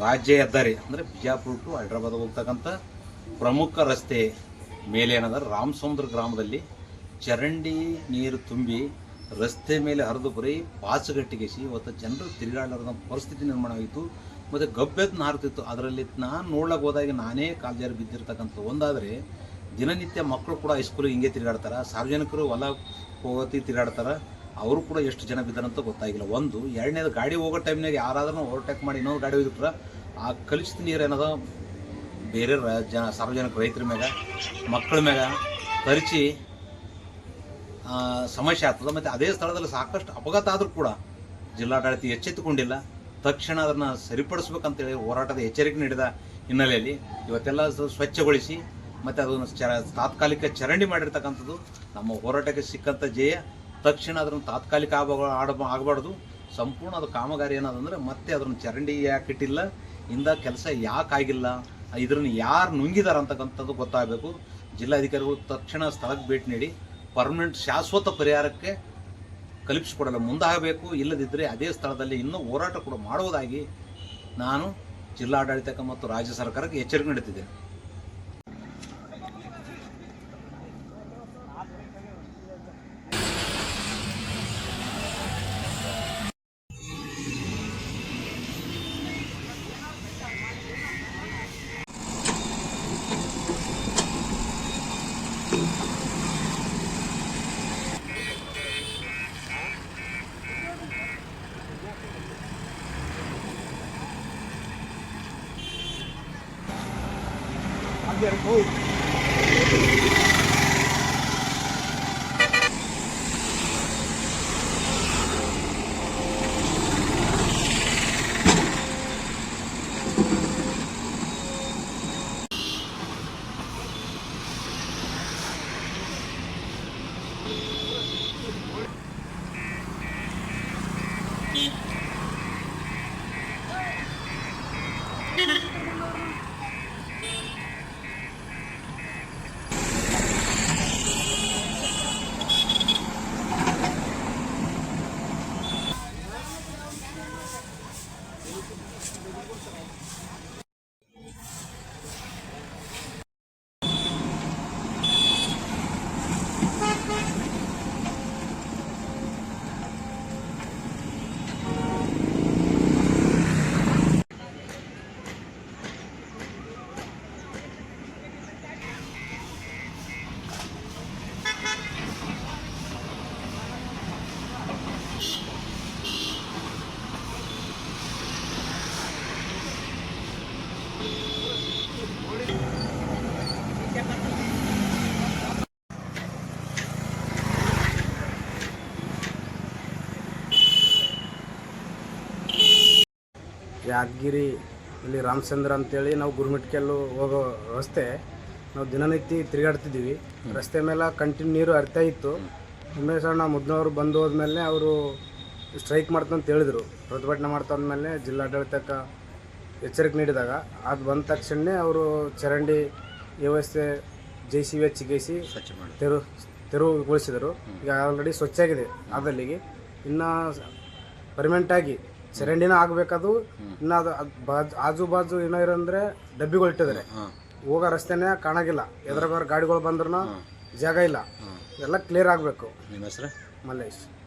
ರಾಜ್ಯ ಹೆದ್ದಾರಿ ಅಂದರೆ ಬಿಜಾಪುರ ಟು ಹೈದ್ರಾಬಾದ್ ಹೋಗ್ತಕ್ಕಂಥ ಪ್ರಮುಖ ರಸ್ತೆ ಮೇಲೆ ಏನಂದ್ರೆ ರಾಮಸಮುದ್ರ ಗ್ರಾಮದಲ್ಲಿ ಚರಂಡಿ ನೀರು ತುಂಬಿ ರಸ್ತೆ ಮೇಲೆ ಹರಿದು ಬರೀ ಪಾಸುಗಟ್ಟಿಗೆಸಿ ಇವತ್ತು ಜನರು ತಿರುಗಾಡಲಾರದ ಪರಿಸ್ಥಿತಿ ನಿರ್ಮಾಣ ಆಯಿತು ಮತ್ತು ಗಬ್ಬೆದ್ದು ನಾರ್ತಿತ್ತು ಅದರಲ್ಲಿ ನಾನು ನೋಡ್ಲಕ್ಕೆ ಹೋದಾಗ ನಾನೇ ಕಾಲ್ಜಾರಿ ಬಿದ್ದಿರ್ತಕ್ಕಂಥ ಒಂದಾದರೆ ದಿನನಿತ್ಯ ಮಕ್ಕಳು ಕೂಡ ಹೈಸ್ಕೂಲಿಗೆ ಹಿಂಗೆ ತಿರುಗಾಡ್ತಾರೆ, ಸಾರ್ವಜನಿಕರು ಹೊಲ ಹೋಗತಿ ತಿರುಗಾಡ್ತಾರೆ ಅವರು ಕೂಡ ಎಷ್ಟು ಜನ ಬಿದ್ದಾರಂತ ಗೊತ್ತಾಗಿಲ್ಲ. ಒಂದು, ಎರಡನೇದು ಗಾಡಿ ಹೋಗೋ ಟೈಮ್ನಾಗ ಯಾರಾದರೂ ಓವರ್ಟೇಕ್ ಮಾಡಿ ಇನ್ನೊಂದು ಗಾಡಿ ಹೋಗಿದ್ರ, ಆ ಕಲಿಸಿದ ನೀರು ಏನದ ಬೇರೆ ಜನ, ಸಾರ್ವಜನಿಕ ರೈತರ ಮ್ಯಾಗ, ಮಕ್ಕಳ ಮ್ಯಾಗ ಪರಿಚಿ ಸಮಸ್ಯೆ ಆಗ್ತದೆ. ಮತ್ತು ಅದೇ ಸ್ಥಳದಲ್ಲಿ ಸಾಕಷ್ಟು ಅಪಘಾತ ಆದರೂ ಕೂಡ ಜಿಲ್ಲಾಡಳಿತ ಎಚ್ಚೆತ್ತುಕೊಂಡಿಲ್ಲ. ತಕ್ಷಣ ಅದನ್ನು ಸರಿಪಡಿಸ್ಬೇಕಂತೇಳಿ ಹೋರಾಟದ ಎಚ್ಚರಿಕೆ ನೀಡಿದ ಹಿನ್ನೆಲೆಯಲ್ಲಿ ಇವತ್ತೆಲ್ಲ ಸ್ವಚ್ಛಗೊಳಿಸಿ ಮತ್ತು ಅದನ್ನು ಚ ತಾತ್ಕಾಲಿಕ ಚರಂಡಿ ಮಾಡಿರ್ತಕ್ಕಂಥದ್ದು ನಮ್ಮ ಹೋರಾಟಕ್ಕೆ ಸಿಕ್ಕಂಥ ಜಯ ತಕ್ಷಣ ಅದನ್ನು ತಾತ್ಕಾಲಿಕ ಆಗ ಆಡ ಆಗಬಾರ್ದು. ಸಂಪೂರ್ಣ ಅದು ಕಾಮಗಾರಿ ಏನದಂದ್ರೆ ಮತ್ತೆ ಅದನ್ನು ಚರಂಡಿ ಯಾಕೆ ಇಟ್ಟಿಲ್ಲ? ಇಂದ ಕೆಲಸ ಯಾಕೆ ಆಗಿಲ್ಲ? ಇದನ್ನು ಯಾರು ನುಂಗಿದಾರ ಅಂತಕ್ಕಂಥದ್ದು ಗೊತ್ತಾಗಬೇಕು. ಜಿಲ್ಲಾಧಿಕಾರಿಗಳು ತಕ್ಷಣ ಸ್ಥಳಕ್ಕೆ ಭೇಟಿ ನೀಡಿ, ಪರ್ಮನೆಂಟ್ ಶಾಶ್ವತ ಪರಿಹಾರಕ್ಕೆ ಕಲ್ಪಿಸಿಕೊಡಲು ಮುಂದಾಗಬೇಕು. ಇಲ್ಲದಿದ್ದರೆ ಅದೇ ಸ್ಥಳದಲ್ಲಿ ಇನ್ನೂ ಹೋರಾಟ ಕೂಡ ಮಾಡುವುದಾಗಿ ನಾನು ಜಿಲ್ಲಾಡಳಿತಕ್ಕೆ ಮತ್ತು ರಾಜ್ಯ ಸರ್ಕಾರಕ್ಕೆ ಎಚ್ಚರಿಕೆ ನೀಡುತ್ತಿದ್ದೇನೆ. overcoat. ಯಾದಗಿರಿ ಇಲ್ಲಿ ರಾಮಚಂದ್ರ ಅಂತೇಳಿ ನಾವು ಗುರುಮಿಟ್ಕೆಲ್ಲು ಹೋಗೋ ರಸ್ತೆ. ನಾವು ದಿನನಿತ್ಯ ತಿರುಗಾಡ್ತಿದ್ದೀವಿ. ರಸ್ತೆ ಮೇಲೆ ಕಂಟಿನ್ಯೂ ನೀರು ಹರಿತಾ ಇತ್ತು. ಉಮೇಶ್ ಅಣ್ಣ ಮುದ್ನವರು ಬಂದು ಹೋದ್ಮೇಲೆ ಅವರು ಸ್ಟ್ರೈಕ್ ಮಾಡ್ತಂತ ಹೇಳಿದರು. ಪ್ರತಿಭಟನೆ ಮಾಡ್ತಾದ್ಮೇಲೆ ಜಿಲ್ಲಾಡಳಿತಕ್ಕೆ ಎಚ್ಚರಿಕೆ ನೀಡಿದಾಗ. ಅದು ಬಂದ ತಕ್ಷಣ ಅವರು ಚರಂಡಿ ವ್ಯವಸ್ಥೆ ಜೆ ಸಿ ಸ್ವಚ್ಛ ಮಾಡಿ ತೆರು ತೆರವುಗೊಳಿಸಿದರು. ಈಗ ಆಲ್ರೆಡಿ ಸ್ವಚ್ಛ ಆಗಿದೆ ಅದಲ್ಲಿಗೆ ಇನ್ನು ಪರ್ಮನೆಂಟ್ ಆಗಿ ಚರಂಡಿನ ಆಗ್ಬೇಕದು ಇನ್ನ ಅದು ಅದ್ ಬಾಜ್ ಆಜು ಬಾಜು ಏನೋ ಇರಂದ್ರೆ ಡಬ್ಬಿಗಳು ಇಟ್ಟಿದ್ದಾರೆ ಹಾಂ. ಹೋಗೋ ರಸ್ತೆನೇ ಕಾಣಾಗಿಲ್ಲ. ಎದ್ರ ಗಾಡಿಗಳು ಬಂದ್ರು ಜಾಗ ಇಲ್ಲ. ಎಲ್ಲ ಕ್ಲಿಯರ್ ಆಗಬೇಕು. ನಿಮ್ಮ ಹೆಸರು? ಮಲ್ಲೇಶ್.